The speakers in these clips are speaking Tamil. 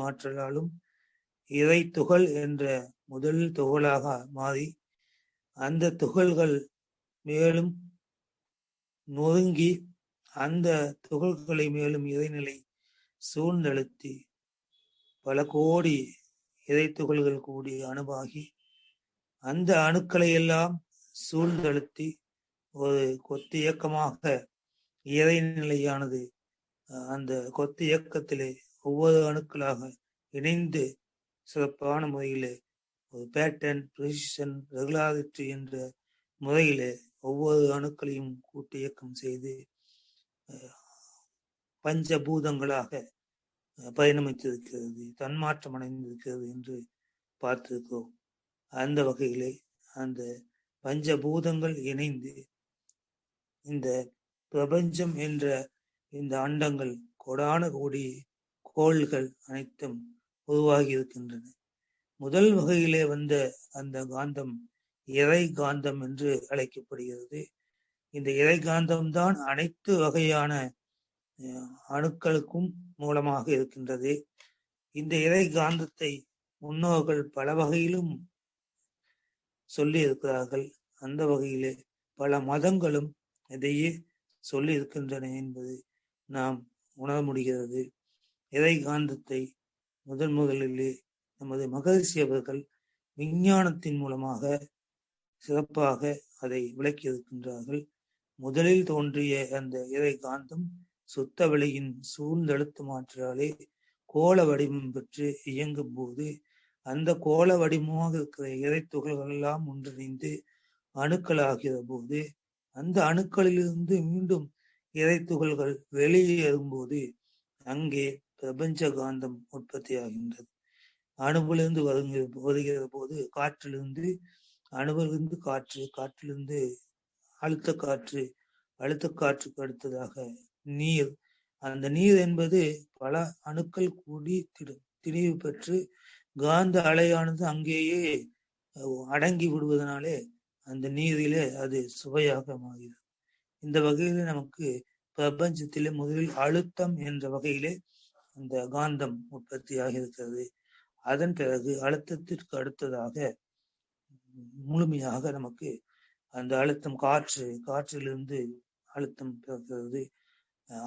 மாற்றலாலும் இறை துகள் என்ற முதல் துகளாக மாறி அந்த துகள்கள் மேலும் நொறுங்கி அந்த துகள்களை மேலும் இறைநிலை சூழ்ந்தழுத்தி பல கோடி இறை துகள்கள் கூடி அணுவாகி அந்த அணுக்களை எல்லாம் சூழ்ந்தழுத்தி ஒரு கொத்து இயக்கமாக இறைநிலையானது அந்த கொத்து இயக்கத்திலே ஒவ்வொரு அணுக்களாக இணைந்து சிறப்பான முறையில் ஒரு பேட்டன் ப்ரிசிஷன் ரெகுலாரிட்டி என்ற முறையில் ஒவ்வொரு அணுக்களையும் கூட்டு இயக்கம் செய்து பஞ்சபூதங்களாக பரிணமித்திருக்கிறது தன்மாற்றம் அடைந்திருக்கிறது என்று பார்த்திருக்கிறோம். அந்த வகையிலே அந்த பஞ்சபூதங்கள் இணைந்து இந்த பிரபஞ்சம் என்ற இந்த அண்டங்கள் கொடான கோடி கோள்கள் அனைத்தும் உருவாகி இருக்கின்றன முதல் வகையிலே வந்த அந்த காந்தம் இறை காந்தம் என்று அழைக்கப்படுகிறது. இந்த இறை காந்தம்தான் அனைத்து வகையான அணுக்களுக்கும் மூலமாக இருக்கின்றது. இந்த இறை காந்தத்தை முன்னோர்கள் பல வகையிலும் சொல்லி இருக்கிறார்கள் அந்த வகையிலே பல மதங்களும் இதையே சொல்லி இருக்கின்றன என்பது நாம் உணர முடிகிறது. இறை காந்தத்தை முதன் முதலிலே நமது மகரிஷி அவர்கள் விஞ்ஞானத்தின் மூலமாக சிறப்பாக அதை விளக்கி இருக்கின்றார்கள் முதலில் தோன்றிய அந்த இறை காந்தம் சுத்த வெளியின் சூழ்ந்தெழுத்து மாற்றாலே கோல வடிவம் பெற்று இயங்கும் போது அந்த கோல வடிவமாக இருக்கிற இறை துகள்கள் எல்லாம் ஒன்றிணைந்து அணுக்களாகிற போது அந்த அணுக்களிலிருந்து மீண்டும் இறை துகள்கள் வெளியேறும் போது அங்கே பிரபஞ்ச காந்தம் உற்பத்தி ஆகின்றது அணுவிலிருந்து வருகிற வருகிற போது காற்றிலிருந்து அணுவிலிருந்து காற்று காற்றிலிருந்து அழுத்த காற்று அழுத்த காற்றுக்கு அடுத்ததாக நீர். அந்த நீர் என்பது பல அணுக்கள் கூடி திணிவு பெற்று காந்த அலையானது அங்கேயே அடங்கி விடுவதனாலே அந்த நீரிலே அது சுவையாக மாறுகிறது. இந்த வகையில நமக்கு பிரபஞ்சத்திலே முதலில் அழுத்தம் என்ற வகையிலே அந்த காந்தம் உற்பத்தியாக இருக்கிறது அதன் பிறகு அழுத்தத்திற்கு அடுத்ததாக முழுமையாக நமக்கு அந்த அழுத்தம் காற்று காற்றிலிருந்து அழுத்தம் பிறக்கிறது.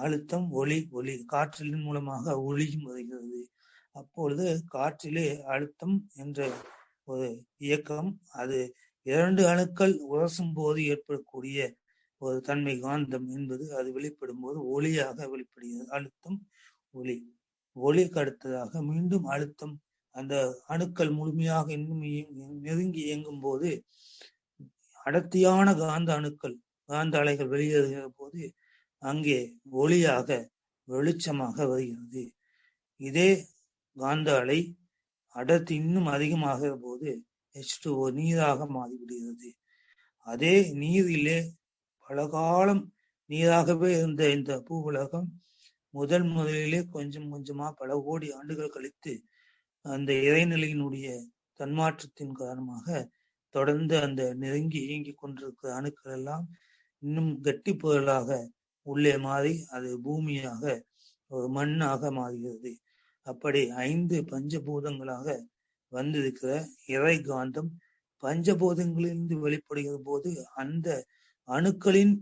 அழுத்தம் ஒளி ஒளி காற்றிலின் மூலமாக ஒளியும் வருகிறது அப்பொழுது காற்றிலே அழுத்தம் என்ற ஒரு இயக்கம் அது இரண்டு அணுக்கள் உரசும் போது ஏற்படக்கூடிய ஒரு தன்மை காந்தம் என்பது அது வெளிப்படும் போது ஒளியாக வெளிப்படுகிறது. அழுத்தம் ஒளி. ஒளிக்கு அடுத்ததாக மீண்டும் அழுத்தம். அந்த அணுக்கள் முழுமையாக இன்னும் நெருங்கி இயங்கும் போது அடர்த்தியான காந்த அணுக்கள் காந்த அலைகள் வெளியேறுகிற போது அங்கே ஒளியாக வெளிச்சமாக வருகிறது. இதே காந்த அலை அடர்த்தி இன்னும் அதிகமாகிற போது ஹெச் டூஓ நீராக மாறிவிடுகிறது. அதே நீரிலே பல காலம் நீராகவே இருந்த இந்த பூ உலகம் முதல் முதலிலே கொஞ்சம் கொஞ்சமா பல கோடி ஆண்டுகள் கழித்து அந்த இறைநிலையினுடைய தன்மாற்றத்தின் காரணமாக தொடர்ந்து அந்த நெருங்கி இயங்கிக் கொண்டிருக்கிற அணுக்கள் எல்லாம் இன்னும் கட்டி புயலாக உள்ளே மாறி அது பூமியாக ஒரு மண்ணாக மாறுகிறது. அப்படி ஐந்து பஞ்சபூதங்களாக வந்திருக்கிற இறை காந்தம் பஞ்சபூதங்களிலிருந்து வெளிப்படுகிற போது அந்த அணுக்களின்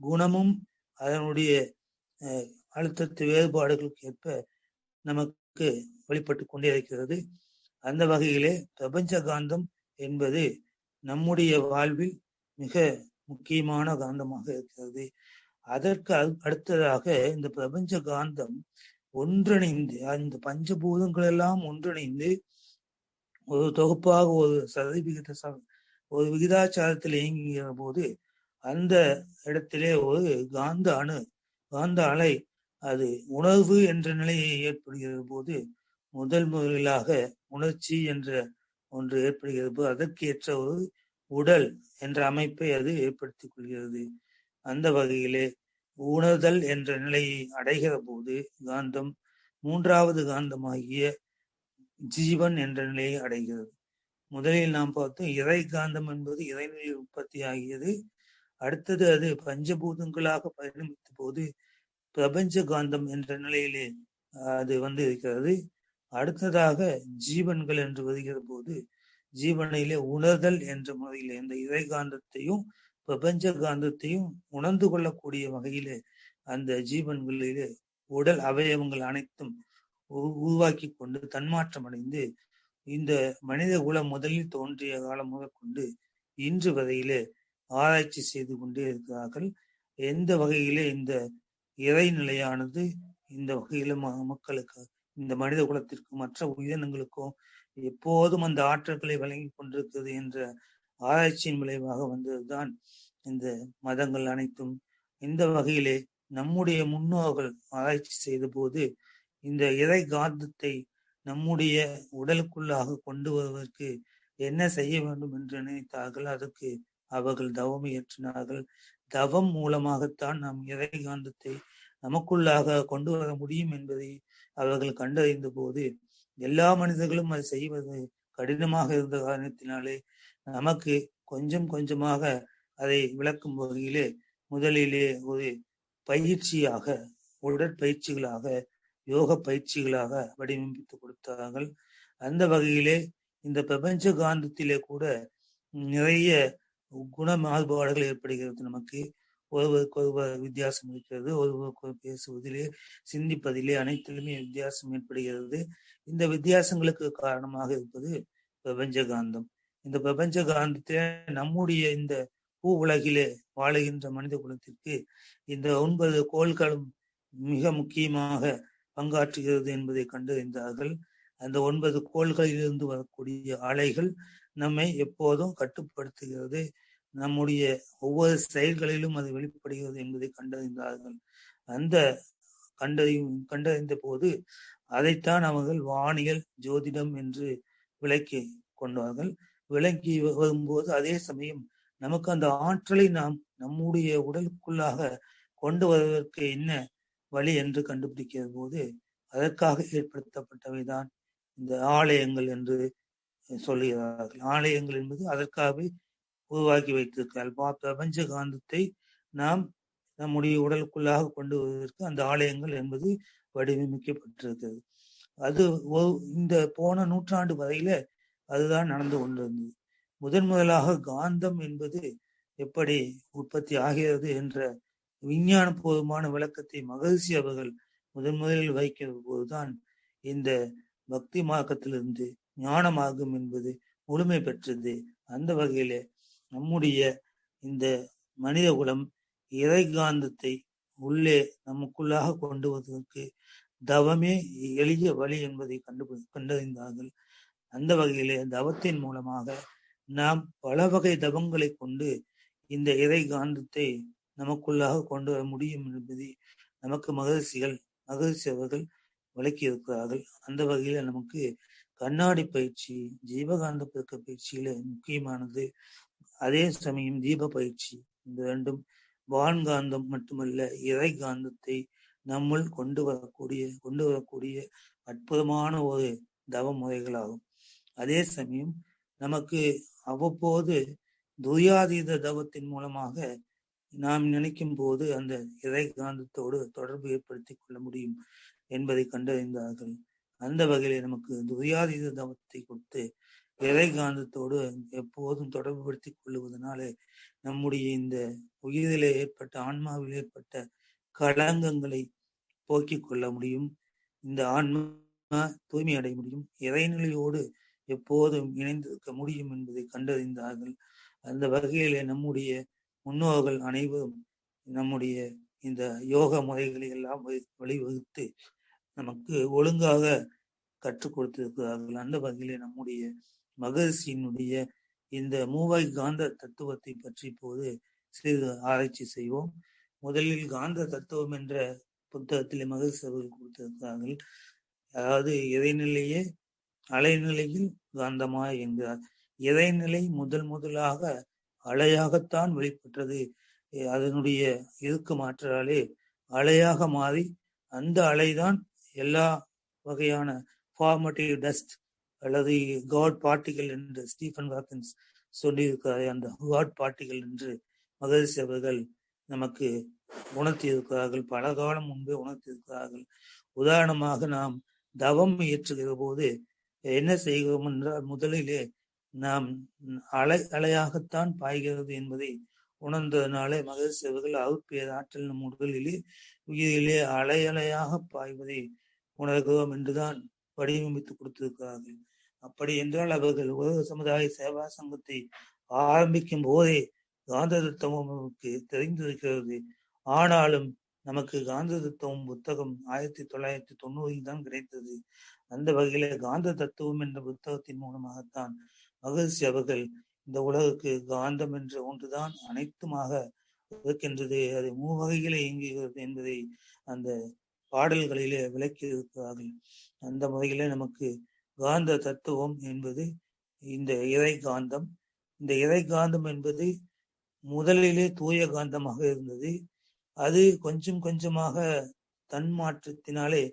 குணமும் அதனுடைய அழுத்தத்து வேறுபாடுகளுக்கு ஏற்ப நமக்கு வெளிப்பட்டு கொண்டே இருக்கிறது. அந்த வகையிலே பிரபஞ்ச காந்தம் என்பது நம்முடைய வாழ்வில் மிக முக்கியமான காந்தமாக இருக்கிறது. அதற்கு அடுத்ததாக இந்த பிரபஞ்ச காந்தம் ஒன்றிணைந்து அந்த பஞ்சபூதங்கள் எல்லாம் ஒன்றிணைந்து ஒரு தொகுப்பாக ஒரு சதவிகித ஒரு விகிதாச்சாரத்தில் இயங்குகிற போது அந்த இடத்திலே ஒரு காந்த அணு காந்த அலை அது உணர்வு என்ற நிலையை ஏற்படுகிற போது முதல் முதலாக உணர்ச்சி என்ற ஒன்று ஏற்படுகிறது போது அதற்கேற்ற ஒரு உடல் என்ற அமைப்பை அது ஏற்படுத்திக் கொள்கிறது. அந்த வகையிலே உணர்தல் என்ற நிலையை அடைகிற போது காந்தம் மூன்றாவது காந்தமாகிய ஜீவன் என்ற நிலையை அடைகிறது. முதலில் நாம் பார்த்தோம் இறை காந்தம் என்பது இறைநிலை உற்பத்தி ஆகியது. அடுத்தது அது பஞ்சபூதங்களாக பரிணமித்த போது பிரபஞ்ச காந்தம் என்ற நிலையிலே அது வந்து இருக்கிறது அடுத்ததாக ஜீவன்கள் என்று வருகிற போது ஜீவனிலே உணர்தல் என்ற முறையில் இந்த இறை காந்தத்தையும் பிரபஞ்ச காந்தத்தையும் உணர்ந்து கொள்ளக்கூடிய வகையிலே அந்த ஜீவன்களிலே உடல் அவயவங்கள் அனைத்தும் உருவாக்கி கொண்டு தன்மாற்றம் அடைந்து இந்த மனித குலம் முதலில் தோன்றிய காலம் முதற்கொண்டு இன்று வரையிலே ஆராய்ச்சி செய்து கொண்டே இருக்கிறார்கள். எந்த வகையிலே இந்த இறைநிலையானது இந்த வகையிலும் மக்களுக்கு இந்த மனித குலத்திற்கும் மற்ற உயிரினங்களுக்கும் எப்போதும் அந்த ஆற்றல்களை வழங்கி கொண்டிருக்கிறது என்ற ஆராய்ச்சியின் விளைவாக வந்ததுதான் இந்த மதங்கள் அனைத்தும். இந்த வகையிலே நம்முடைய முன்னோர்கள் ஆராய்ச்சி செய்த போது இந்த இறை காந்தத்தை நம்முடைய உடலுக்குள்ளாக கொண்டு வருவதற்கு என்ன செய்ய வேண்டும் என்று நினைத்தார்கள்? அதற்கு அவர்கள் தவமியற்றினார்கள் தவம் மூலமாகத்தான் நாம் இறை காந்தத்தை நமக்குள்ளாக கொண்டு வர முடியும் என்பதை அவர்கள் கண்டறிந்த போது எல்லா மனிதர்களும் அதை செய்வது கடினமாக இருந்த காரணத்தினாலே நமக்கு கொஞ்சம் கொஞ்சமாக அதை விளக்கும் வகையிலே முதலிலே ஒரு பயிற்சியாக உடற்பயிற்சிகளாக யோக பயிற்சிகளாக வடிவமைத்து கொடுத்தார்கள். அந்த வகையிலே இந்த பிரபஞ்ச காந்தத்திலே கூட நிறைய குண மாறுபாடுகள் ஏற்படுகிறது. நமக்கு ஒருவருக்கு ஒருவர் வித்தியாசம் இருக்கிறது. ஒருவருக்கு பேசுவதிலே சிந்திப்பதிலே அனைத்திலுமே வித்தியாசம் ஏற்படுகிறது. இந்த வித்தியாசங்களுக்கு காரணமாக இருப்பது பிரபஞ்ச காந்தம் இந்த பிரபஞ்ச காந்தத்திலே நம்முடைய இந்த பூ உலகிலே வாழுகின்ற மனித குலத்திற்கு இந்த ஒன்பது கோள்களும் மிக முக்கியமாக பங்காற்றுகிறது என்பதை கண்டறிந்தார்கள். அந்த ஒன்பது கோள்களிலிருந்து வரக்கூடிய அலைகள் நம்மை எப்போதும் கட்டுப்படுத்துகிறது. நம்முடைய ஒவ்வொரு செயல்களிலும் அது வெளிப்படுகிறது என்பதை கண்டறிந்தார்கள். அந்த கண்டறியும் கண்டறிந்த போது அதைத்தான் அவர்கள் வானியல் ஜோதிடம் என்று விளக்கி கொண்டார்கள். விளக்கி வரும்போது அதே சமயம் நமக்கு அந்த ஆற்றலை நாம் நம்முடைய உடலுக்குள்ளாக கொண்டு வருவதற்கு என்ன வழி என்று கண்டுபிடிக்கிற போது அதற்காக ஏற்படுத்தப்பட்டவைதான் இந்த ஆலயங்கள் என்று சொல்லுகிறார்கள் ஆலயங்கள் என்பது அதற்காகவே உருவாக்கி வைத்திருக்கிறார்கள் பிரபஞ்ச காந்தத்தை நாம் நம்முடைய உடலுக்குள்ளாக கொண்டு வருவதற்கு அந்த ஆலயங்கள் என்பது வடிவமைக்கப்பட்டிருக்கிறது. அது இந்த போன நூற்றாண்டு வரையில அதுதான் நடந்து கொண்டிருந்தது. முதன் முதலாக காந்தம் என்பது எப்படி உற்பத்தி ஆகிறது என்ற விஞ்ஞானபூர்வமான விளக்கத்தை மகிழ்ச்சி அவர்கள் முதன் முதலில் வைக்கிற போதுதான் இந்த பக்தி மார்க்கத்திலிருந்து ஞானமாகும் என்பது முழுமை பெற்றது. அந்த வகையில நம்முடைய இந்த மனித குலம் இறை காந்தத்தை உள்ளே நமக்குள்ளாக கொண்டு வருவதற்கு தவமே எளிய வழி என்பதை கண்டு கண்டறிந்தார்கள். அந்த வகையிலே தவத்தின் மூலமாக நாம் பல வகை தவங்களை கொண்டு இந்த இறை காந்தத்தை நமக்குள்ளாக கொண்டு வர முடியும் என்பதை நமக்கு மகிழ்ச்சிகள் மகிழ்ச்சி அவர்கள் விளக்கியிருக்கிறார்கள். அந்த வகையில நமக்கு கண்ணாடி பயிற்சி ஜீவகாந்த பெருக்க பயிற்சியில முக்கியமானது. அதே சமயம் தீப பயிற்சி இந்த ரெண்டும் வான்காந்தம் மட்டுமல்ல இறை காந்தத்தை நம்முள் கொண்டு வரக்கூடிய கொண்டு வரக்கூடிய அற்புதமான ஒரு தவ முறைகளாகும். அதே சமயம் நமக்கு அவ்வப்போது துரியாதீத தவத்தின் மூலமாக நாம் நினைக்கும் போது அந்த இறை காந்தத்தோடு தொடர்பு ஏற்படுத்திக் கொள்ள முடியும் என்பதை கண்டறிந்தார்கள். அந்த வகையிலே நமக்கு துரியாதீத தவத்தை கொடுத்து இறை காந்தத்தோடு எப்போதும் தொடர்பு படுத்தி கொள்ளுவதனாலே நம்முடைய இந்த உயிரிலே ஏற்பட்ட ஆன்மாவில் ஏற்பட்ட களங்கங்களை போக்கிக் கொள்ள முடியும். இந்த ஆன்மா தூய்மை அடைய முடியும். இறைநிலையோடு எப்போதும் இணைந்திருக்க முடியும் என்பதை கண்டறிந்தார்கள். அந்த வகையிலே நம்முடைய முன்னோர்கள் அனைவரும் நம்முடைய இந்த யோக முறைகளை எல்லாம் வழிவகுத்து நமக்கு ஒழுங்காக கற்றுக் கொடுத்திருக்கிறார்கள். அந்த வகையிலே நம்முடைய மகரிஷியினுடைய இந்த மூவாய் காந்த தத்துவத்தை பற்றி போது சிறிது ஆராய்ச்சி செய்வோம். முதலில் காந்த தத்துவம் என்ற புத்தகத்திலே மகரிஷி அவர்கள் கொடுத்திருக்கிறார்கள். அதாவது இறைநிலையே அலைநிலையில் காந்தமாய் என்கிறார். இறைநிலை முதல் முதலாக அலையாகத்தான் வெளிப்பட்டது. அதனுடைய இருக்கு மாற்றாலே அலையாக மாறி அந்த அலைதான் எல்லா வகையான ஃபார்மட்டிவ் டஸ்ட் அல்லது காட் பார்ட்டிகள் என்று ஸ்டீஃபன் வாக்கின்ஸ் சொல்லியிருக்கிறார். அந்த காட் பார்ட்டிகள் என்று மகரிஷி அவர்கள் நமக்கு உணர்த்தி இருக்கிறார்கள் பல காலம் முன்பே உணர்த்தியிருக்கிறார்கள். உதாரணமாக நாம் தவம் இயற்றுகிற போது என்ன செய்கிறோம் என்றால் முதலிலே நாம் அலை அலையாகத்தான் பாய்கிறது என்பதை உணர்ந்ததுனாலே மகரிஷி அவர்கள் அவுப்பேத ஆற்றல் நம் உடலிலே உயிரிலே அலை அலையாக பாய்வதை உணர்கிறோம் என்றுதான் வடிவமைத்து கொடுத்திருக்கிறார்கள். அப்படி என்றால் அவர்கள் உலக சமுதாய சேவா சங்கத்தை ஆரம்பிக்கும் போதே காந்த தத்துவம் நமக்கு தெரிந்திருக்கிறது. ஆனாலும் நமக்கு காந்த தத்துவம் புத்தகம் ஆயிரத்தி தொள்ளாயிரத்தி தொண்ணூறில் தான் கிடைத்தது. அந்த வகையில காந்த தத்துவம் என்ற புத்தகத்தின் மூலமாகத்தான் மகர்ஷி அவர்கள் இந்த உலகுக்கு காந்தம் என்ற ஒன்றுதான் அனைத்துமாக இருக்கின்றது. அது மூவகைகளை இயங்குகிறது என்பதை அந்த பாடல்களிலே விளக்கி இருக்கிறார்கள் அந்த முறையிலே நமக்கு காந்த தத்துவம் என்பது இந்த இறை காந்தம். இந்த இறை காந்தம் என்பது முதலிலே தூய காந்தமாக இருந்தது. அது கொஞ்சம் கொஞ்சமாக தன் மாற்றத்தினாலே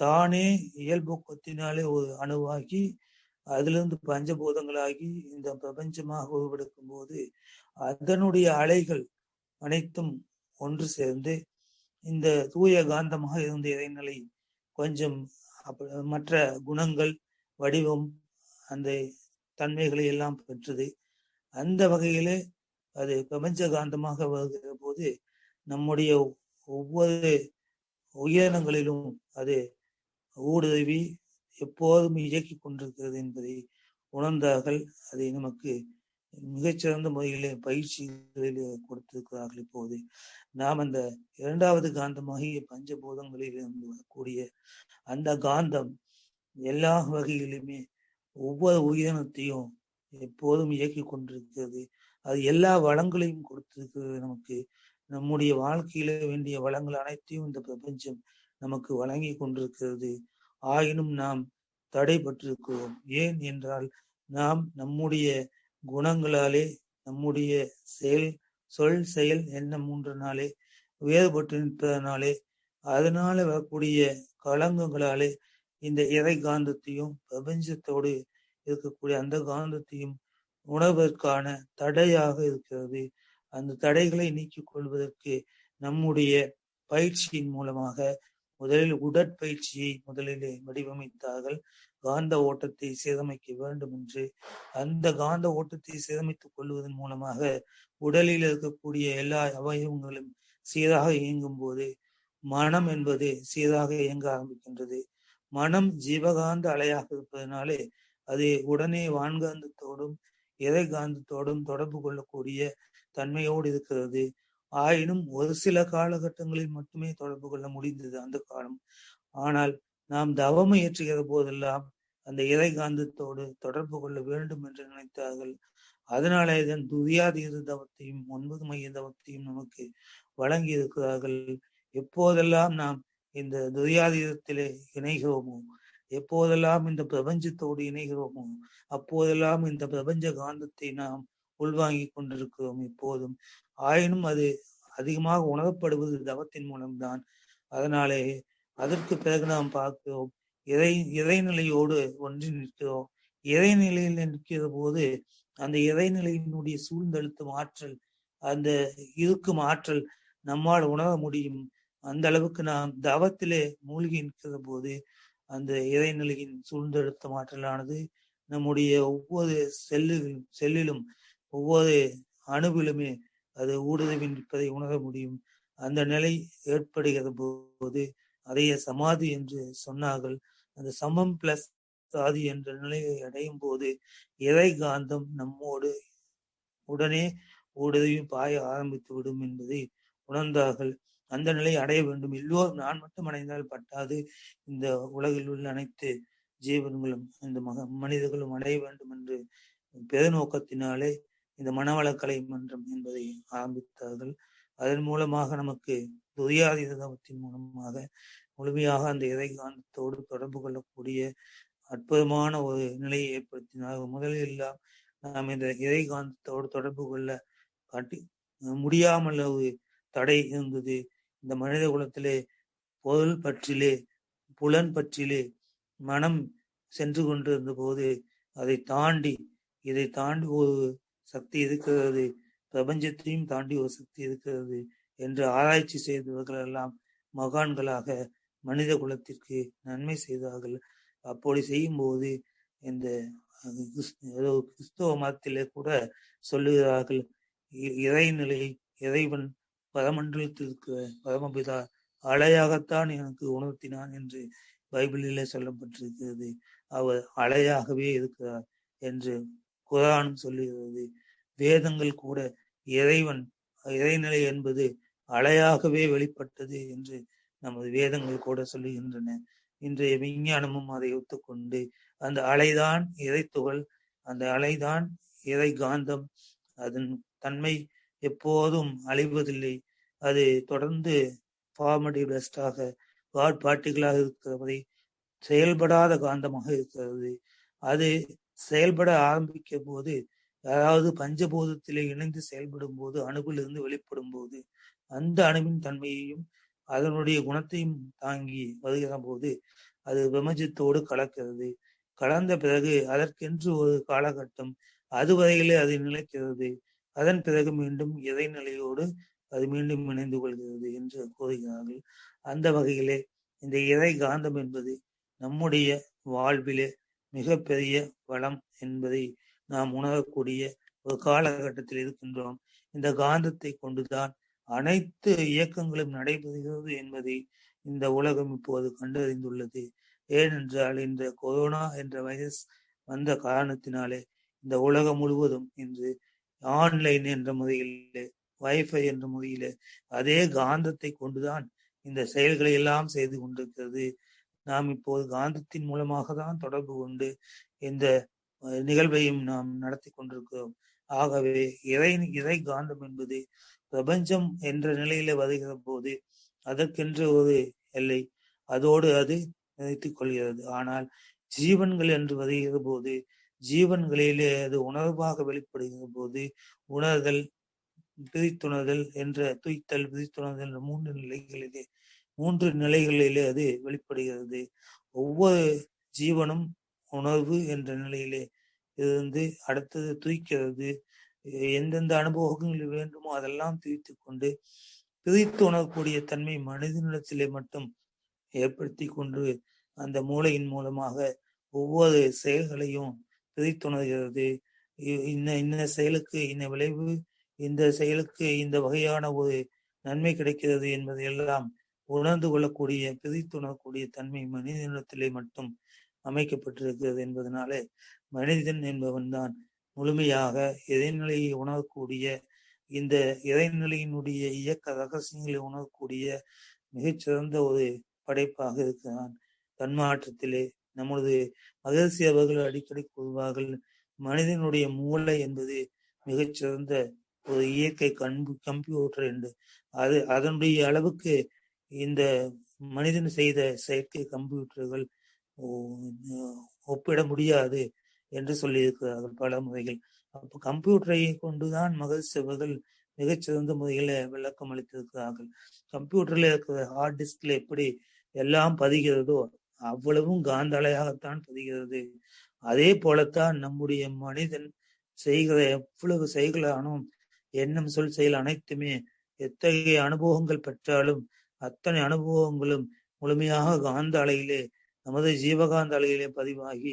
தானே இயல்போக்கத்தினாலே ஒரு அணுவாகி அதிலிருந்து பஞ்சபூதங்களாகி இந்த பிரபஞ்சமாக உருவெடுக்கும் போது அதனுடைய அலைகள் அனைத்தும் ஒன்று சேர்ந்து இந்த தூய காந்தமாக இருந்த இறைநிலை கொஞ்சம் மற்ற குணங்கள் வடிவம் அந்த தன்மைகளை எல்லாம் பெற்றது. அந்த வகையிலே அது பிரபஞ்ச காந்தமாக வருகிற போது நம்முடைய ஒவ்வொரு உயிரினங்களிலும் அது ஊடுருவி எப்போதும் இயக்கி கொண்டிருக்கிறது என்பதை உணர்ந்தார்கள். அதை நமக்கு மிகச்சிறந்த முறையிலே பயிற்சிகளிலே கொடுத்திருக்கிறார்கள் இப்போது. நாம் அந்த இரண்டாவது காந்தமாகிய பஞ்சபூதங்களிலிருந்து வரக்கூடிய அந்த காந்தம் எல்லா வகையிலுமே ஒவ்வொரு உயிரினத்தையும் எப்போதும் இயக்கி கொண்டிருக்கிறது. அது எல்லா வளங்களையும் கொடுத்திருக்கிறது நமக்கு. நம்முடைய வாழ்க்கையில வேண்டிய வளங்கள் அனைத்தையும் இந்த பிரபஞ்சம் நமக்கு வழங்கி கொண்டிருக்கிறது. ஆயினும் நாம் தடைபட்டிருக்கிறோம். ஏன் என்றால் நாம் நம்முடைய குணங்களாலே நம்முடைய செயல் சொல் செயல் என்ன மூன்றனாலே வேறுபட்டு நிற்பதனாலே அதனால வரக்கூடிய களங்கங்களாலே இந்த இறை காந்தத்தையும் பிரபஞ்சத்தோடு இருக்கக்கூடிய அந்த காந்தத்தையும் உணர்வதற்கான தடையாக இருக்கிறது. அந்த தடைகளை நீக்கிக் கொள்வதற்கு நம்முடைய பயிற்சியின் மூலமாக முதலில் உடற்பயிற்சியை முதலிலே வடிவமைத்தார்கள். காந்த ஓட்டத்தை சீரமைக்க வேண்டும் என்று அந்த காந்த ஓட்டத்தை சேதமைத்துக் கொள்வதன் மூலமாக உடலில் இருக்கக்கூடிய எல்லா அவயவங்களும் சீராக இயங்கும் போது மனம் என்பது சீராக இயங்க ஆரம்பிக்கின்றது. மனம் ஜீவகாந்த அலையாக இருப்பதனாலே அது உடனே வான்காந்தத்தோடும் இறை காந்தத்தோடும் தொடர்பு கொள்ளக்கூடிய தன்மையோடு இருக்கிறது. ஆயினும் ஒரு சில காலகட்டங்களில் மட்டுமே தொடர்பு கொள்ள முடிந்தது அந்த காலம். ஆனால் நாம் தவம் இயற்றுகிற போதெல்லாம் அந்த இறை காந்தத்தோடு தொடர்பு கொள்ள வேண்டும் என்று நினைத்தார்கள். அதனாலே இதன் துரியாதீர தவத்தையும் ஒன்பது மைய தவத்தையும் நமக்கு வழங்கி இருக்கிறார்கள் எப்போதெல்லாம் நாம் இந்த துரியாதீதத்திலே இணைகிறோமோ எப்போதெல்லாம் இந்த பிரபஞ்சத்தோடு இணைகிறோமோ அப்போதெல்லாம் இந்த பிரபஞ்ச காந்தத்தை நாம் உள்வாங்கி கொண்டிருக்கிறோம் இப்போதும். ஆயினும் அது அதிகமாக உணரப்படுவது தவத்தின் மூலம்தான். அதனாலே அதற்கு பிறகு நாம் பார்க்கிறோம் இறை இறைநிலையோடு ஒன்றி நிற்கிறோம். இறைநிலையில் நிற்கிற போது அந்த இறைநிலையினுடைய சூழ்ந்தழுத்தும் ஆற்றல் அந்த இருக்கும் ஆற்றல் நம்மால் உணர முடியும். அந்த அளவுக்கு நாம் தவத்திலே மூழ்கி நிற்கிற போது அந்த இறைநிலையின் சூழ்ந்தெழுத்த ஆற்றலானது நம்முடைய ஒவ்வொரு செல்லுகளும் செல்லிலும் ஒவ்வொரு அணுவிலுமே அது ஊடுருவி நிற்பதை உணர முடியும். அந்த நிலை ஏற்படுகிற போது அதையே சமாதி என்று சொன்னார்கள். அந்த சமம் பிளஸ் சாதி என்ற நிலையை அடையும் போது இறை காந்தம் நம்மோடு உடனே ஊடுருவி பாய ஆரம்பித்து விடும் என்பதை உணர்ந்தார்கள். அந்த நிலை அடைய வேண்டும். எல்லோரும் நான் மட்டும் அடைந்தால் பட்டாது. இந்த உலகில் உள்ள அனைத்து ஜீவன்களும் இந்த மக மனிதர்களும் அடைய வேண்டும் என்று பெருநோக்கத்தினாலே இந்த மனவளக்கலை மன்றம் என்பதை ஆரம்பித்தார்கள். அதன் மூலமாக நமக்கு துரியாதீதத்தின் மூலமாக முழுமையாக அந்த இறைகாந்தத்தோடு தொடர்பு கொள்ளக்கூடிய அற்புதமான ஒரு நிலையை ஏற்படுத்தினார் முதலில் எல்லாம் நாம் இந்த இறைகாந்தத்தோடு தொடர்பு கொள்ள காட்டி முடியாமல் ஒரு தடை இருந்தது. இந்த மனித குலத்திலே பொருள் பற்றிலே புலன் பற்றிலே மனம் சென்று கொண்டிருந்த போது அதை தாண்டி இதை தாண்டி ஒரு சக்தி இருக்கிறது. பிரபஞ்சத்தையும் தாண்டி ஒரு சக்தி இருக்கிறது. என்று ஆராய்ச்சி செய்தவர்கள் எல்லாம் மகான்களாக மனித குலத்திற்கு நன்மை செய்தார்கள். அப்படி செய்யும்போது இந்த கிறிஸ்தவ மதத்திலே கூட சொல்லுகிறார்கள் இறைநிலை இறைவன் பரமண்டலத்தில் இருக்கிற பரமபிதா அலையாகத்தான் எனக்கு உணர்த்தினான் என்று பைபிளிலே சொல்லப்பட்டிருக்கிறது. அவர் அலையாகவே இருக்கிறார் என்று குரானும் சொல்லுகிறது. வேதங்கள் கூட இறைவன் இறைநிலை என்பது அலையாகவே வெளிப்பட்டது என்று நமது வேதங்கள் கூட சொல்லுகின்றன. இன்றைய விஞ்ஞானமும் அதை ஒத்துக்கொண்டு அந்த அலைதான் இறைத்துகள் அந்த அலைதான் இறை காந்தம். அதன் தன்மை எப்போதும் அழிவதில்லை. அது தொடர்ந்து ஃபார்மடி பெஸ்டாக காட் பார்ட்டிகளாக இருக்கிறவரை செயல்படாத காந்தமாக இருக்கிறது. அது செயல்பட ஆரம்பிக்கும் போது அதாவது பஞ்சபூதத்திலே இணைந்து செயல்படும் போது அணுவிலிருந்து வெளிப்படும் போது அந்த அணுவின் தன்மையையும் அதனுடைய குணத்தையும் தாங்கி வருகிற போது அது பிரமஜத்தோடு கலக்கிறது. கலந்த பிறகு அதற்கென்று ஒரு காலகட்டம் அதுவரையிலே அது நிலைக்கிறது. அதன் பிறகு மீண்டும் இறைநிலையோடு அது மீண்டும் இணைந்து கொள்கிறது என்று கூறுகிறார்கள். அந்த வகையிலே இந்த இறை காந்தம் என்பது நம்முடைய வாழ்விலே மிகப்பெரிய வளம் என்பதை நாம் உணரக்கூடிய ஒரு காலகட்டத்தில் இருக்கின்றோம். இந்த காந்தத்தை கொண்டுதான் அனைத்து இயக்கங்களும் நடைபெறுகிறது என்பதை இந்த உலகம் இப்போது கண்டறிந்துள்ளது. ஏனென்றால் இந்த கொரோனா என்ற வைரஸ் வந்த காரணத்தினாலே இந்த உலகம் முழுவதும் இன்று ஆன்லைன் என்ற முறையில் வைஃபை என்ற முறையில் அதே காந்தத்தை கொண்டுதான் இந்த செயல்களை எல்லாம் செய்து கொண்டிருக்கிறது. நாம் இப்போது காந்தத்தின் மூலமாக தான் தொடர்பு கொண்டு இந்த நிகழ்வையும் நாம் நடத்தி கொண்டிருக்கிறோம். ஆகவே இறை இறை காந்தம் என்பது பிரபஞ்சம் என்ற நிலையில வருகிற போது அதற்கென்று ஒரு எல்லை. அதோடு அது நினைத்துக் கொள்கிறது. ஆனால் ஜீவன்கள் என்று வருகிற போது ஜீவன்களிலே அது உணர்வாக வெளிப்படுகிற போது உணர்தல் பிரித்துணர்தல் என்ற துய்த்தல் பிரித்துணர்தல் என்ற மூன்று நிலைகளிலே மூன்று நிலைகளிலே அது வெளிப்படுகிறது. ஒவ்வொரு ஜீவனும் உணர்வு என்ற நிலையிலே இருந்து அடுத்தது தூய்க்கிறது. எந்தெந்த அனுபவங்கள் வேண்டுமோ அதெல்லாம் தூய்த்து கொண்டு பிரித்து உணரக்கூடிய தன்மை மனிதனிடத்திலே மட்டும் ஏற்படுத்தி கொண்டு அந்த மூளையின் மூலமாக ஒவ்வொரு செயல்களையும் பிரித்துணர்கிறது இன்ன இன்ன செயலுக்கு இன்ன விளைவு இந்த செயலுக்கு இந்த வகையான ஒரு நன்மை கிடைக்கிறது என்பதை எல்லாம் உணர்ந்து கொள்ளக்கூடிய பிரித்துணரக்கூடிய தன்மை மனிதனிடத்திலே மட்டும் அமைக்கப்பட்டிருக்கிறது என்பதனாலே மனிதன் என்பவன் தான் முழுமையாக இறைநிலையை உணரக்கூடிய இந்த இறைநிலையினுடைய இயக்க ரகசியங்களை உணரக்கூடிய மிகச்சிறந்த ஒரு படைப்பாக இருக்கிறான். தன்மாற்றத்திலே நமது மகிழ்ச்சி அவர்கள் அடிக்கடி கூறுவார்கள் மனிதனுடைய மூளை என்பது மிகச்சிறந்த ஒரு இயற்கை கண்பு கம்ப்யூட்டர் என்று. அது அதனுடைய அளவுக்கு இந்த மனிதன் செய்த செயற்கை கம்ப்யூட்டர்கள் ஒப்பிட முடியாது. என்று சொல்லியிருக்கிறார்கள் பல முறைகள். அப்ப கம்ப்யூட்டரை கொண்டுதான் மகிழ்ச்சி செவர்கள் மிகச்சிறந்த முறையில விளக்கம் அளித்திருக்கிறார்கள். கம்ப்யூட்டர்ல இருக்கிற ஹார்ட் டிஸ்க்ல எப்படி எல்லாம் பதிகிறதோ அவ்வளவும் காந்த அலையாகத்தான் பதிகிறது. அதே போலத்தான் நம்முடைய மனிதன் செய்கிற எவ்வளவு செயல்களானும் எண்ணம் சொல் செயல் அனைத்துமே எத்தகைய அனுபவங்கள் பெற்றாலும் அத்தனை அனுபவங்களும் முழுமையாக காந்த அலையிலே நமது ஜீவகாந்த அலையிலே பதிவாகி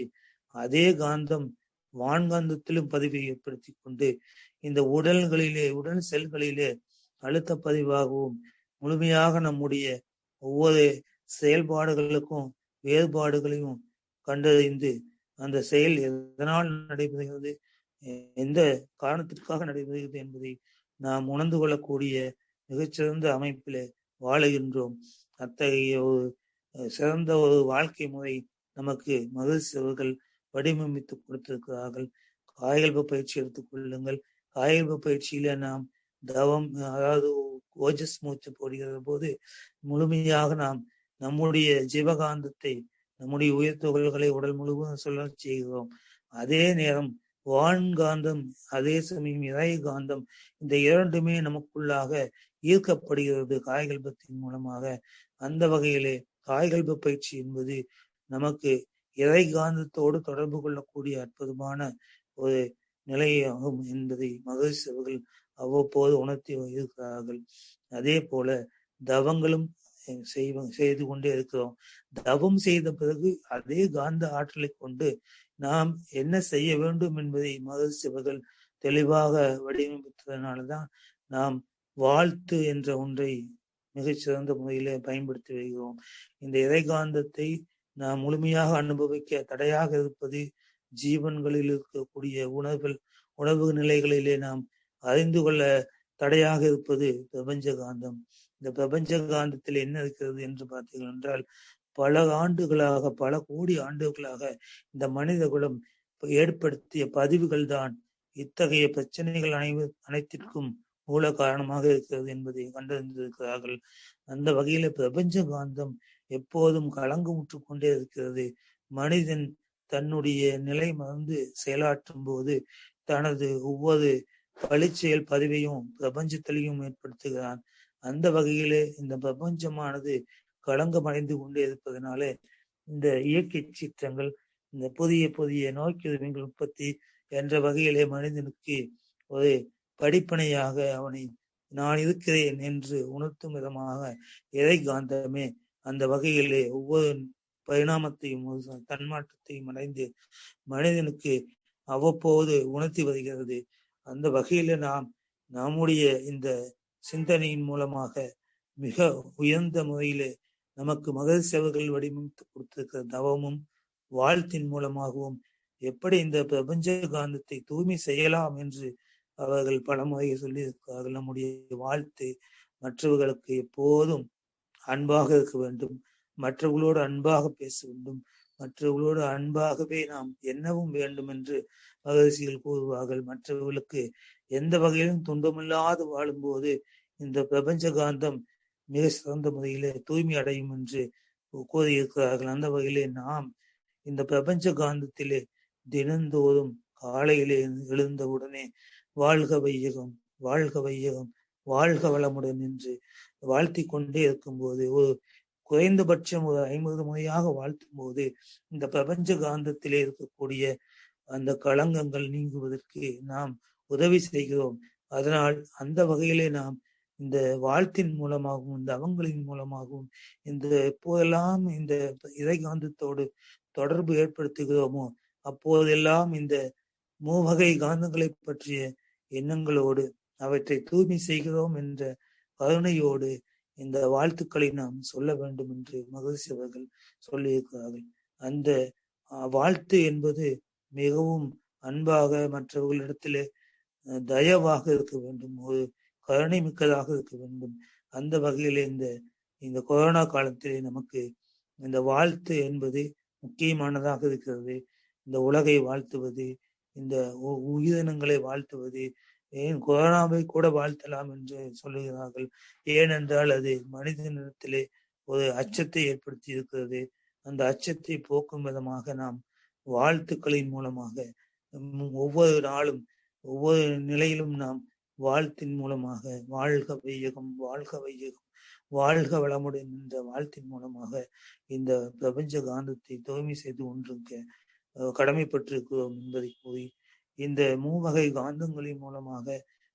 அதே காந்தம் வான்காந்தத்திலும் பதிவை ஏற்படுத்தி கொண்டு இந்த உடல்களிலே உடல் செல்களிலே அழுத்த பதிவாகவும் முழுமையாக நம்முடைய ஒவ்வொரு செயல்பாடுகளுக்கும் வேறுபாடுகளையும் கண்டறிந்து அந்த செயல் எதனால் நடைபெறுகிறது எந்த காரணத்திற்காக நடைபெறுகிறது என்பதை நாம் உணர்ந்து கொள்ளக்கூடிய மிகச்சிறந்த அமைப்பில் வாழுகின்றோம். அத்தகைய ஒரு சிறந்த ஒரு வாழ்க்கை முறை நமக்கு மகிழ்ச்சி அவர்கள் வடிவமைத்து கொடுத்திருக்கிறார்கள். காயல்ப பயிற்சி எடுத்துக் கொள்ளுங்கள். காயல்ப பயிற்சியில நாம் தவம் அதாவது ஓஜஸ் மூச்சு போடுகிற போது முழுமையாக நாம் நம்முடைய ஜீவகாந்தத்தை நம்முடைய உயிர் துகள்களை உடல் முழுவதும் சொல்ல செய்கிறோம். அதே நேரம் வான்காந்தம் அதே சமயம் இறை காந்தம் இந்த இரண்டுமே நமக்குள்ளாக ஈர்க்கப்படுகிறது காய்கல்பத்தின் மூலமாக. அந்த வகையிலே காய்கல்ப பயிற்சி என்பது நமக்கு இறை காந்தத்தோடு தொடர்பு கொள்ளக்கூடிய அற்புதமான ஒரு நிலையாகும் என்பதை மகிழ்ச்சி அவர்கள் அவ்வப்போது உணர்த்தி இருக்கிறார்கள். அதே போல தவங்களும் செய்வ செய்து கொண்டே இருக்கிறோம். தவம் செய்த பிறகு அதே காந்த ஆற்றலை கொண்டு நாம் என்ன செய்ய வேண்டும் என்பதை மகரிஷி தெளிவாக வடிவமைத்ததனால்தான் நாம் வாழ்த்து என்ற ஒன்றை மிகச்சிறந்த முறையில பயன்படுத்தி வருகிறோம். இந்த இறைகாந்தத்தை நாம் முழுமையாக அனுபவிக்க தடையாக இருப்பது ஜீவன்களில் இருக்கக்கூடிய உணர்வில் உணவு நிலைகளிலே நாம் அறிந்து கொள்ள தடையாக இருப்பது பிரபஞ்ச காந்தம் இந்த பிரபஞ்ச காந்தத்தில் என்ன இருக்கிறது என்று பார்த்தீர்கள் என்றால் பல ஆண்டுகளாக பல கோடி ஆண்டுகளாக இந்த மனித குலம் ஏற்படுத்திய பதிவுகள் தான் இத்தகைய பிரச்சனைகள் அனைவ அனைத்திற்கும் மூல காரணமாக இருக்கிறது என்பதை கண்டறிந்திருக்கிறார்கள். அந்த வகையில பிரபஞ்ச காந்தம் எப்போதும் கலங்குமுற்று கொண்டே இருக்கிறது. மனிதன் தன்னுடைய நிலை மறந்து செயலாற்றும் போது தனது ஒவ்வொரு பழிச்செயல் பதிவையும் பிரபஞ்சத்திலையும் ஏற்படுத்துகிறான். அந்த வகையிலே இந்த பிரபஞ்சமானது களங்கமடைந்து கொண்டே இருப்பதனாலே இந்த இயற்கை சீற்றங்கள் இந்த புதிய புதிய நோய்க்கிருமிகள் உற்பத்தி என்ற வகையிலே மனிதனுக்கு ஒரு படிப்பனையாக அவனை நான் இருக்கிறேன் என்று உணர்த்தும் விதமாக இறை காந்தமே அந்த வகையிலே ஒவ்வொரு பரிணாமத்தையும் தன்மாற்றத்தையும் அடைந்து மனிதனுக்கு அவ்வப்போது உணர்த்தி வருகிறது. அந்த வகையில நாம் நம்முடைய இந்த சிந்தனையின் மூலமாக மிக உயர்ந்த முறையிலே நமக்கு மகர் சேவைகள் வடிவமைத்து கொடுத்திருக்கிற தவமும் வாழ்த்தின் மூலமாகவும் எப்படி இந்த பிரபஞ்ச காந்தத்தை தூய்மை செய்யலாம் என்று அவர்கள் பல முறையை சொல்லியிருக்கிறார்கள். நம்முடைய வாழ்த்து மற்றவர்களுக்கு எப்போதும் அன்பாக இருக்க வேண்டும். மற்றவர்களோடு அன்பாக பேச வேண்டும். மற்றவர்களோடு அன்பாகவே நாம் என்னவும் வேண்டும் என்று மகரிஷிகள் கூறுவார்கள். மற்றவர்களுக்கு எந்த வகையிலும் துன்பமில்லாது வாழும்போது இந்த பிரபஞ்ச காந்தம் மிக சிறந்த முறையிலே தூய்மை அடையும் என்று கூறியிருக்கிறார்கள். அந்த வகையிலே நாம் இந்த பிரபஞ்ச காந்தத்திலே தினந்தோறும் காலையிலே எழுந்தவுடனே வாழ்க வையகம் வாழ்க வையகம் வாழ்க வளமுடன் என்று வாழ்த்தி கொண்டே இருக்கும்போது ஒரு குறைந்தபட்சம் ஒரு ஐம்பது முறையாக வாழ்த்தும் போது இந்த பிரபஞ்ச காந்தத்திலே இருக்கக்கூடிய அந்த களங்கங்கள் நீங்குவதற்கு நாம் உதவி செய்கிறோம். அதனால் அந்த வகையிலே நாம் இந்த வாழ்த்தின் மூலமாகவும் இந்த அவங்களின் மூலமாகவும் இந்த எப்போதெல்லாம் இந்த இறைகாந்தத்தோடு தொடர்பு ஏற்படுத்துகிறோமோ அப்போதெல்லாம் இந்த மூவகை காந்தங்களை பற்றிய எண்ணங்களோடு அவற்றை தூய்மை செய்கிறோம் என்ற கருணையோடு இந்த வாழ்த்துக்களை நாம் சொல்ல வேண்டும் என்று மகிழ்ச்சி அவர்கள் சொல்லியிருக்கிறார்கள். அந்த வாழ்த்து என்பது மிகவும் அன்பாக மற்றவர்களிடத்திலே தயவாக இருக்க வேண்டும் ஒரு கருணை மிக்கதாக இருக்க வேண்டும். அந்த வகையில் இந்த இந்த கொரோனா காலத்திலே நமக்கு இந்த வாழ்த்து என்பது முக்கியமானதாக இருக்கிறது. இந்த உலகை வாழ்த்துவது இந்த உயிரினங்களை வாழ்த்துவது ஏன் கொரோனாவை கூட வாழ்த்தலாம் என்று சொல்லுகிறார்கள்? ஏனென்றால் அது மனிதனிடத்திலே ஒரு அச்சத்தை ஏற்படுத்தி இருக்கிறது அந்த அச்சத்தை போக்கும் விதமாக நாம் வாழ்த்துக்களின் மூலமாக ஒவ்வொரு நாளும் ஒவ்வொரு நிலையிலும் நாம் வாழ்த்தின் மூலமாக வாழ்க வையகம் வாழ்க வையகம் வாழ்க வளமுடன் என்ற வாழ்த்தின் மூலமாக இந்த பிரபஞ்ச காந்தத்தை தூய்மை செய்து கொண்டிருக்க கடமைப்பட்டிருக்கிறோம் என்பதை கூறி இந்த மூவகை காந்தங்களின் மூலமாக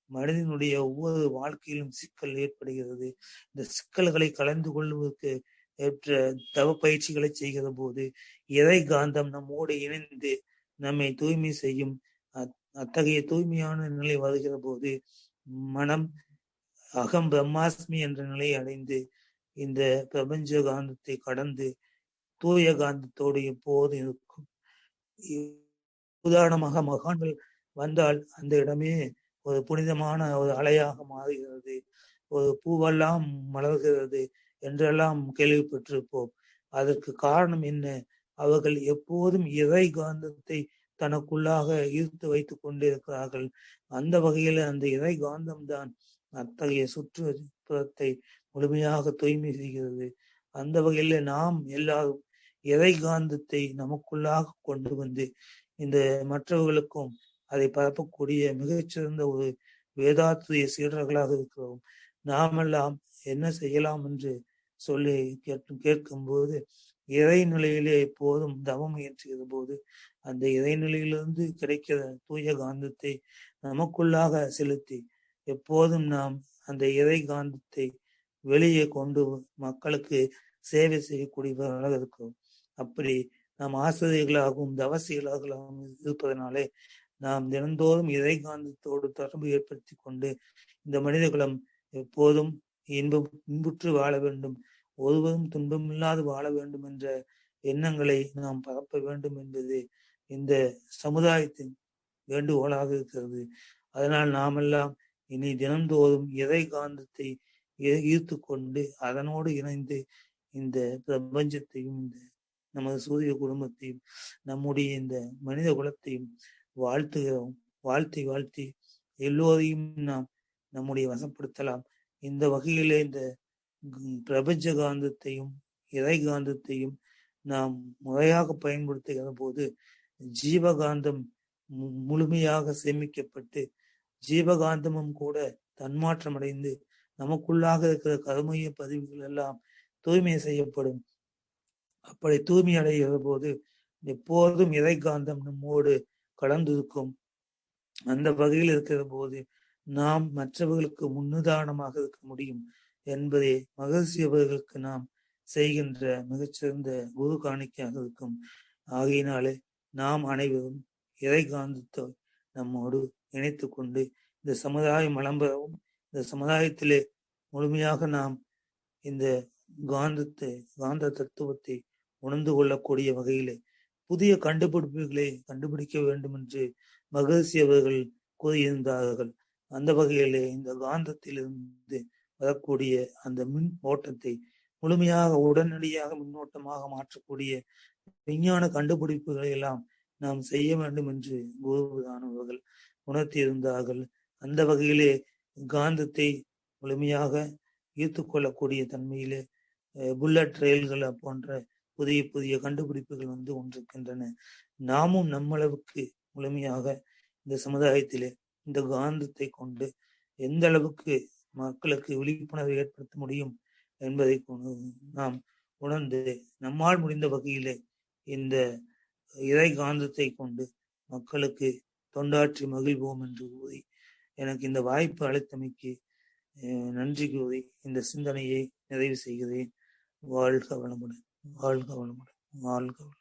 மனிதனுடைய ஒவ்வொரு வாழ்க்கையிலும் சிக்கல் ஏற்படுகிறது. இந்த சிக்கல்களை கலந்து கொள்வதற்கு ஏற்ற தவ பயிற்சிகளை செய்கிற போது இறை காந்தம் நம்மோடு இணைந்து நம்மை தூய்மை செய்யும்? அத்தகைய தூய்மையான நிலை வருகிற போது மனம் அகம் பிரம்மாஸ்மி என்ற நிலையை அடைந்து இந்த பிரபஞ்ச காந்தத்தை கடந்து தூய காந்தத்தோடு எப்போது இருக்கும். உதாரணமாக மகான்கள் வந்தால் அந்த இடமே ஒரு புனிதமான ஒரு அலையாக மாறுகிறது. ஒரு பூவெல்லாம் மலர்கிறது என்றெல்லாம் கேள்விப்பட்டிருப்போம். அதற்கு காரணம் என்ன? அவர்கள் எப்போதும் இறை காந்தத்தை தனக்குள்ளாக ஈர்த்து வைத்துக் கொண்டிருக்கிறார்கள். அந்த வகையில அந்த இறை காந்தம்தான் அத்தகைய சுற்றுப்புறத்தை முழுமையாக தூய்மை செய்கிறது அந்த வகையில நாம் எல்லாரும் இறை காந்தத்தை நமக்குள்ளாக கொண்டு வந்து இந்த மற்றவர்களுக்கும் அதை பரப்பக்கூடிய மிகச்சிறந்த ஒரு வேதாத்திரிய சீடர்களாக இருக்கிறோம். நாமெல்லாம் என்ன செய்யலாம் என்று சொல்லி கேட்கும் கேட்கும்போது இறைநிலையிலே எப்போதும் தவம் இயற்றுகிற போது அந்த இறைநிலையிலிருந்து கிடைக்கிற தூய காந்தத்தை நமக்குள்ளாக செலுத்தி எப்போதும் நாம் அந்த இறை காந்தத்தை வெளியே கொண்டு மக்களுக்கு சேவை செய்யக்கூடியவர்களாக இருக்கும் அப்படி நாம் ஆசிரியர்களாகவும் தவசிகளாகவும் இருப்பதனாலே நாம் தினந்தோறும் இறை காந்தத்தோடு தொடர்பு ஏற்படுத்தி கொண்டு இந்த மனித குலம் எப்போதும் இன்பம் இன்புற்று வாழ வேண்டும். ஒருவரும் துன்பமில்லாது வாழ வேண்டும் என்ற எண்ணங்களை நாம் பரப்ப வேண்டும் என்பது இந்த சமுதாயத்தின் வேண்டுகோளாக இருக்கிறது. அதனால் நாமெல்லாம் இனி தினந்தோறும் இறை காந்தத்தை ஈர்த்து கொண்டு அதனோடு இணைந்து இந்த பிரபஞ்சத்தையும் இந்த நமது சூரிய குடும்பத்தையும் நம்முடைய இந்த மனித குலத்தையும் வாழ்த்துகிறோம். வாழ்த்தி வாழ்த்தி எல்லோரையும் நாம் நம்முடைய வசப்படுத்தலாம். இந்த வகையிலே இந்த பிரபஞ்ச காந்தத்தையும் இறை காந்தத்தையும் நாம் முறையாக பயன்படுத்துகிற போது ஜீவகாந்தம் முழுமையாக சேமிக்கப்பட்டு ஜீவகாந்தமும் கூட தன்மாற்றம் அடைந்து நமக்குள்ளாக இருக்கிற கருமைய பதிவுகள் எல்லாம் தூய்மை செய்யப்படும். அப்படி தூய்மை அடைகிற போது எப்போதும் இறை காந்தம் நம்மோடு கலந்திருக்கும்? அந்த வகையில் இருக்கிற போது நாம் மற்றவர்களுக்கு முன்னுதாரணமாக இருக்க முடியும் என்பதே மகிழ்ச்சி அவர்களுக்கு நாம் செய்கின்ற மிகச்சிறந்த குரு காணிக்கையாக இருக்கும். ஆகையினாலே நாம் அனைவரும் இறை காந்தத்தை நம்மோடு இணைத்து கொண்டு இந்த சமுதாயம் வளம்பெறவும் இந்த சமுதாயத்திலே முழுமையாக நாம் இந்த காந்தத்தை காந்த தத்துவத்தை உணர்ந்து கொள்ளக்கூடிய வகையிலே புதிய கண்டுபிடிப்புகளை கண்டுபிடிக்க வேண்டும் என்று மகிழ்ச்சி அவர்கள் கூறியிருந்தார்கள். அந்த வகையிலே இந்த காந்தத்திலிருந்து வரக்கூடிய அந்த மின் ஓட்டத்தை முழுமையாக உடனடியாக மின்னோட்டமாக மாற்றக்கூடிய விஞ்ஞான கண்டுபிடிப்புகளை எல்லாம் நாம் செய்ய வேண்டும் என்று குருதானவர்கள் உணர்த்தியிருந்தார்கள். அந்த வகையிலே காந்தத்தை முழுமையாக ஈர்த்து கொள்ளக்கூடிய தன்மையிலே புல்லட் ரயில்கள் போன்ற புதிய புதிய கண்டுபிடிப்புகள் வந்து ஒன்றிருக்கின்றன நாமும் நம்மளவுக்கு முழுமையாக இந்த சமுதாயத்திலே இந்த காந்தத்தை கொண்டு எந்த அளவுக்கு மக்களுக்கு விழிப்புணர்வை ஏற்படுத்த முடியும் என்பதை நாம் உணர்ந்து நம்மால் முடிந்த வகையிலே இந்த இறை காந்தத்தை கொண்டு மக்களுக்கு தொண்டாற்றி மகிழ்வோம் என்று கூறி எனக்கு இந்த வாய்ப்பு அளித்தமைக்கு நன்றி கூறி இந்த சிந்தனையை நிறைவு செய்கிறேன். வாழ்க வளமுடன். வாழ்க வளமுடன் வாழ்க வளமுடன்